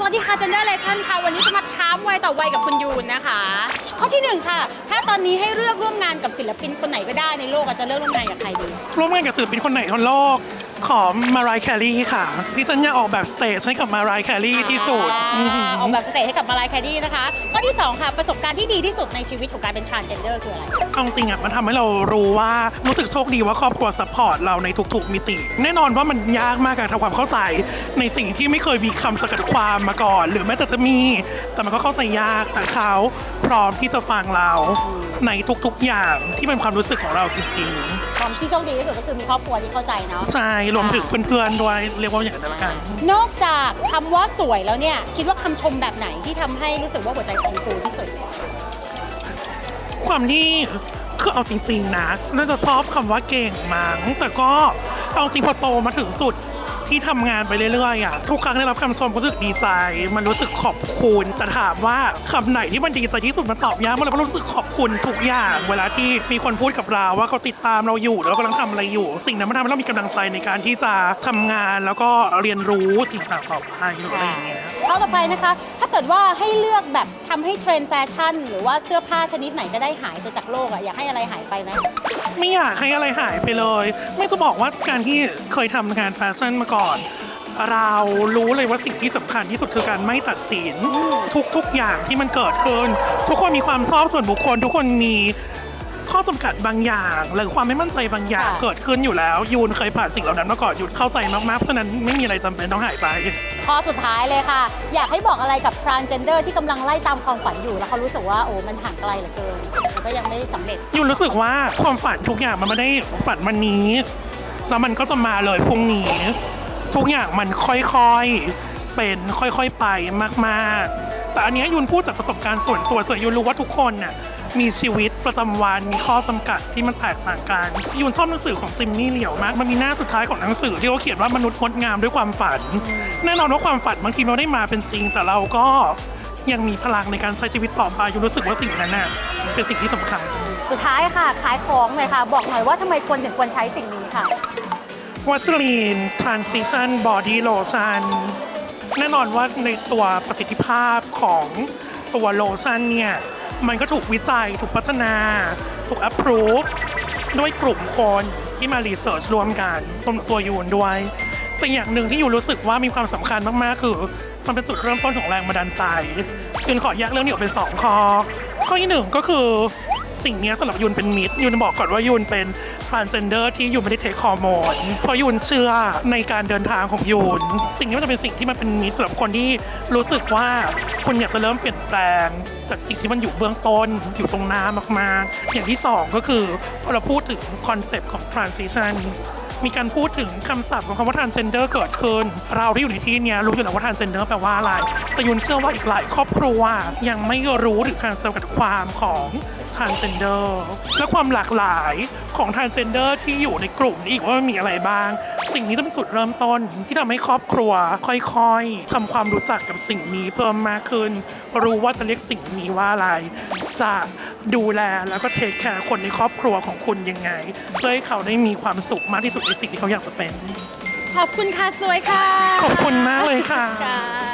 สวัสดีค่ะ Generation ค่ะ วันนี้จะมาท้ามวัยต่อวัยกับคุณยูนนะคะ ข้อที่หนึ่งค่ะ ถ้าตอนนี้ให้เลือกร่วมงานกับศิลปินคนไหนก็ได้ในโลกอาจจะเลือกร่วมงานกับใครดี ร่วมงานกับศิลปินคนไหนทั้งโลก ขอมารายแคลรี่ค่ะดิฉันอยากออกแบบสเตจให้กับมารายแคลรี่ที่สุดอ่าอือหือออกแบบสเตจให้กับมาลายแคดดี้นะคะข้อที่สองค่ะ ประสบการณ์ที่ดีที่สุดในชีวิตของการเป็น transgender คืออะไร เอาจริงอะมันทำให้เรารู้ว่ารู้สึกโชคดีว่าครอบครัวซัพพอร์ตเราในทุกๆมิติ แน่นอนว่ามันยากมากการทำความเข้าใจ ในสิ่งที่ไม่เคยมีคำจำกัดความมาก่อน หรือแม้แต่จะมี แต่มันก็เข้าใจยากแต่เขาพร้อมที่จะฟังเราในทุกๆอย่างที่เป็นความรู้สึกของเราจริงความที่โชคดีที่สุดก็คือมีครอบครัวที่เข้าใจเนาะ ๆใช่รวมถึงเพื่อนๆด้วยเรียกว่าอย่างนั้นละกัน นอกจากคำว่าสวยแล้วเนี่ย คิดว่าคำชมแบบไหนที่ทำให้รู้สึกว่าหัวใจพองฟูที่สุด ความที่คือเอาจริง ๆ นะน่าจะชอบคำว่าเก่งมั้งแต่ก็เอาจริงพอโตมาถึงจุด ที่ทำงานไปเรื่อยๆอะทุกครั้งได้รับคำชมก็รู้สึกดีใจ มันรู้สึกขอบคุณ แต่ถามว่าคำไหนที่มันดีใจที่สุดมันตอบยากมากเลยรู้สึกขอบคุณทุกอย่าง เวลาที่มีคนพูดกับเราว่าเขาติดตามเราอยู่แล้วเรากำลังทำอะไรอยู่ สิ่งนั้นมันทำให้เรามีกำลังใจในการที่จะทำงานแล้วก็เรียนรู้สิ่งต่างๆต่อไปอะไรอย่างเงี้ย ข้อต่อไปนะคะ ถ้าเกิดว่าให้เลือกแบบทำให้เทรนด์แฟชั่น หรือว่าเสื้อผ้าชนิดไหนก็ได้หายไปจากโลกอะอยากให้อะไรหายไปไหมไม่อยากให้อะไรหายไปเลย ไม่จะบอกว่าการที่เคยทำงานแฟชั่นมาก่อนเรารู้เลยว่าสิ่งที่สำคัญที่สุดคือการไม่ตัดสินทุกๆอย่างที่มันเกิดขึ้น ทุกคนมีความชอบส่วนบุคคล ทุกคนมี ข้อจำกัดบางอย่างหรือความไม่มั่นใจบางอย่างค่ะ เกิดขึ้นอยู่แล้ว ยูนเคยผ่านสิ่งเหล่านั้นมาก่อนยูนเข้าใจมากๆเพราะฉะนั้นไม่มีอะไรจำเป็นต้องหายไป ข้อสุดท้ายเลยค่ะ อยากให้บอกอะไรกับ transgender ที่กำลังไล่ตามความฝันอยู่แล้วเขารู้สึกว่าโอ้มันห่างไกลเหลือเกินแต่ก็ยังไม่สำเร็จ ยูนรู้สึกว่าความฝันทุกอย่างมันไม่ได้ฝันวันนี้ แล้วมันก็จะมาเลยพรุ่งนี้ ทุกอย่างมันค่อยๆเป็นค่อยๆไปมากๆ แต่อันเนี้ยยูนพูดจากประสบการณ์ส่วนตัวส่วนยูนรู้ว่าทุกคนน่ะมีชีวิตประจำวันมีข้อจำกัดที่มันแตกต่างกันยูนชอบหนังสือของจิมมี่เหลียวมาก มันมีหน้าสุดท้ายของหนังสือที่เขาเขียนว่ามนุษย์งดงามด้วยความฝัน แน่นอนว่าความฝันบางทีมันไม่ได้มาเป็นจริง แต่เราก็ยังมีพลังในการใช้ชีวิตต่อไปยูนรู้สึกว่าสิ่งนั้นน่ะเป็นสิ่งที่สำคัญ สุดท้ายค่ะ ขายของหน่อยค่ะ บอกหน่อยว่าทำไมคนถึงควรใช้สิ่งนี้ค่ะ วัสลีน Transition Body Lotion แน่นอนว่าในตัวประสิทธิภาพของตัวโลชั่นเนี่ย มันก็ถูกวิจัย ถูกพัฒนา ถูก approve ด้วยกลุ่มคนที่มารีเสิร์ชรวมกันรวมตัวยูนด้วย แต่อย่างหนึ่งที่อยู่รู้สึกว่ามีความสำคัญมาก ๆ คือ มันเป็นจุดเริ่มต้นของแรงบันดาลใจยูนขอแยกเรื่องนี้ออกเป็นสองข้อ ข้อที่หนึ่งก็คือ สิ่งนี้สำหรับยูนเป็นมิตรยูนบอกก่อนว่ายูนเป็น transgender ที่ยูนไม่ได้เทคฮอร์โมนเพราะยูนเชื่อในการเดินทางของยูนสิ่งนี้มันจะเป็นสิ่งที่มันเป็นมิตรสำหรับคนที่รู้สึกว่าคุณอยากจะเริ่มเปลี่ยนแปลง จากสิ่งที่มันอยู่เบื้องต้นอยู่ตรงหน้ามากๆ อย่างที่สองก็คือพอเราพูดถึงคอนเซปต์ของ transition มีการพูดถึงคำศัพท์ของคำว่า transgender เกิดขึ้น เราที่อยู่ในที่นี้รู้อยู่แล้วว่า transgender แปลว่าอะไร แต่ยุนเชื่อว่าอีกหลายครอบครัวยังไม่รู้ถึงการจำกัดความของ transgender และความหลากหลายของ transgender ที่อยู่ในกลุ่มนี้อีกว่ามันมีอะไรบ้าง สิ่งนี้จะเป็นจุดเริ่มต้นที่ทำให้ครอบครัว ค่อยๆทำความรู้จักกับสิ่งนี้เพิ่มมากขึ้น รู้ว่าจะเรียกสิ่งนี้ว่าอะไร จะดูแลแล้วก็เทคแคร์คนในครอบครัวของคุณยังไง เพื่อให้เขาได้มีความสุขมากที่สุดในสิ่งที่เขาอยากจะเป็น ขอบคุณค่ะสวยค่ะ ขอบคุณมากเลยค่ะค่ะ